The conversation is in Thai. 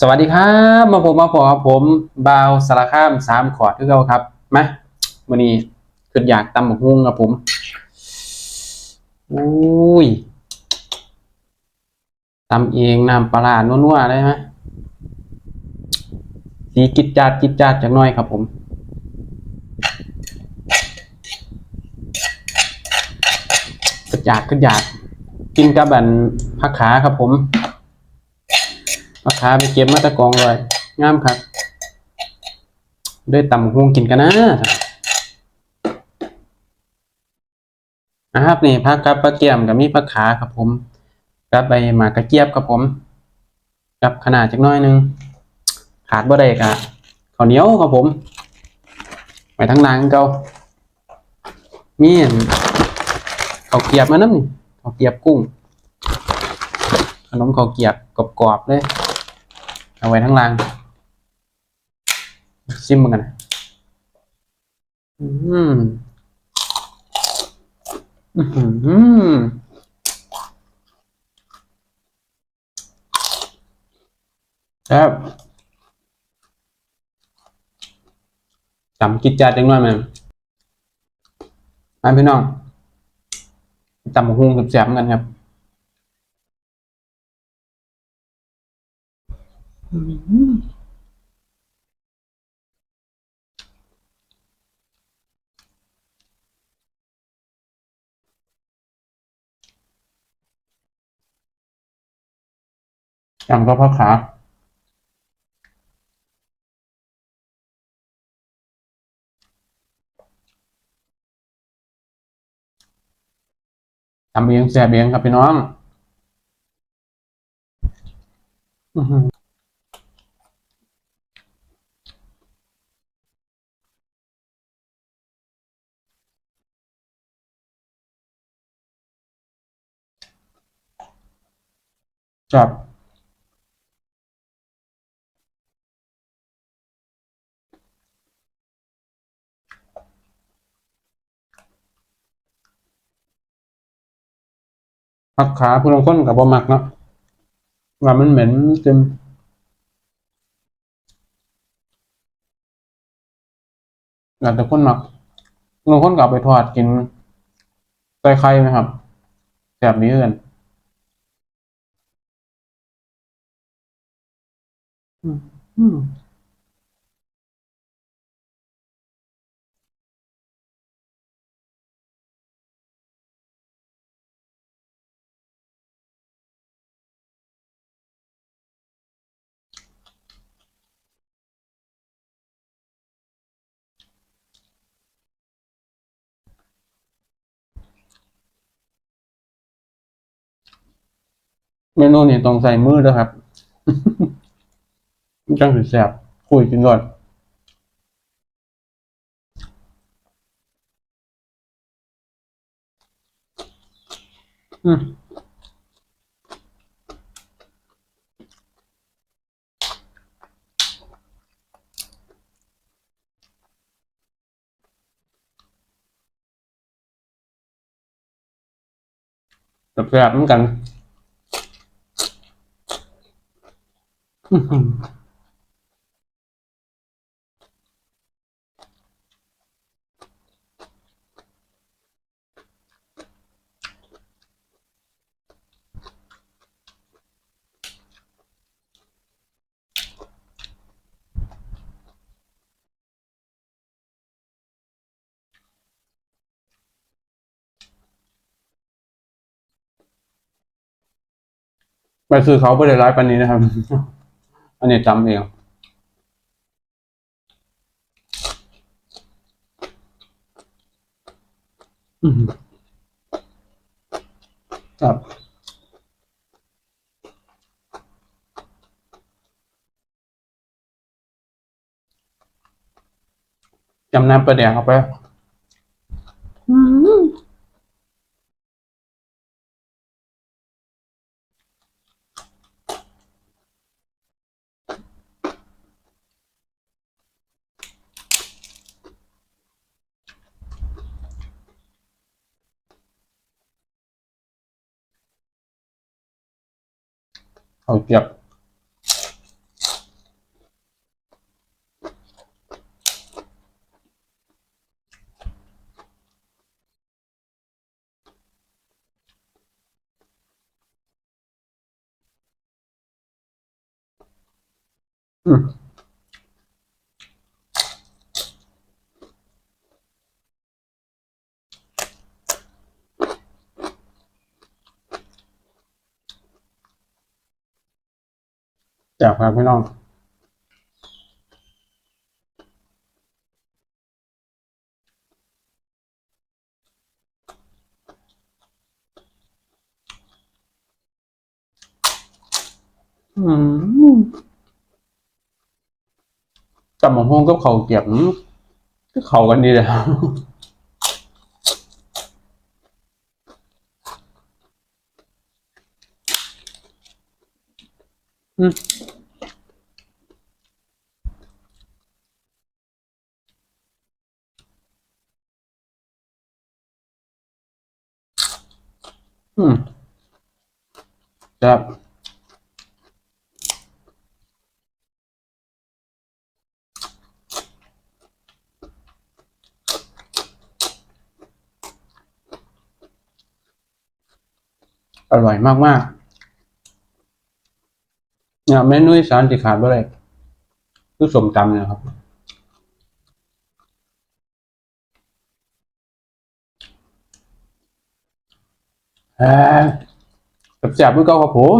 สวัสดีครับ มาผมมาพอผมบาวสารคามสามขอดที่เราครับมาวันนี้คืออยากตำหมกฮุ้งครับผมอุ้ยตำเองน้ำปลาร้านัวๆได้ไหมสีกิดจาดกิดจาดจักน่อยครับผมขึ้นอยากขึ้นอยากกินกับอันผักขาครับผม ผักขาไปเก็บมาตะกองเลยงามครับด้วยตำหงกินกันนะนะครับนี่ผักกับปลาเกียมกับมีผักขาครับผมกับใบหมากกระเจี๊ยบครับผม กับขนาดจักน้อยหนึงขาดบ่ได้กะข้าวเหนียวครับผมไปทั้งนางเกามีอันเขาวเกรียบมาน้ำนี่เขาวเกรียบกุ้ง ขนมเขาวเกรียบกรอบๆเลย เอาไว้ทั้งรางชิมมันกันนะอืมอือหือครับจำกิจจาจังหน่อยไหมมาพี่น้องตำหุ่งกับแซ่บเหมือนกันครับ ยำก็พ่อขาทำเองแซ่บเองครับพี่น้อง อือ จับผักขาผู้ลางคนกับบ่มักเนาะว่ามันเหม็นเต็มแล้วแต่คนมักบางคนก็เอาไปทอดกินใส่ไข่ไหมครับแซ่บนี้เกิน อืมเมนูนี่ต้องใส่มือด้วยครับ จังสิแซ่บคุยกินก่อนอืมแซ่บๆเหมือนกัน อื้อหือ ไปซื้อเขาไปเลยร้ายปันนี้นะครับ อันนี้จำเองครับจำน้ำปลาแดกเข้าไป อืม không kịp Mm-hmm. แจ่บครับพี่น้องอืมกับหมองฮงกับเขาเกรียบอืมก็เขากันดีเลยอืม อืมครับอร่อยมากมากๆเนี่ยเมนูอีสานที่ขาดบ่ได้คือสมตำเนี่ยครับ แหมแซ่บๆด้วยเก่าครับผม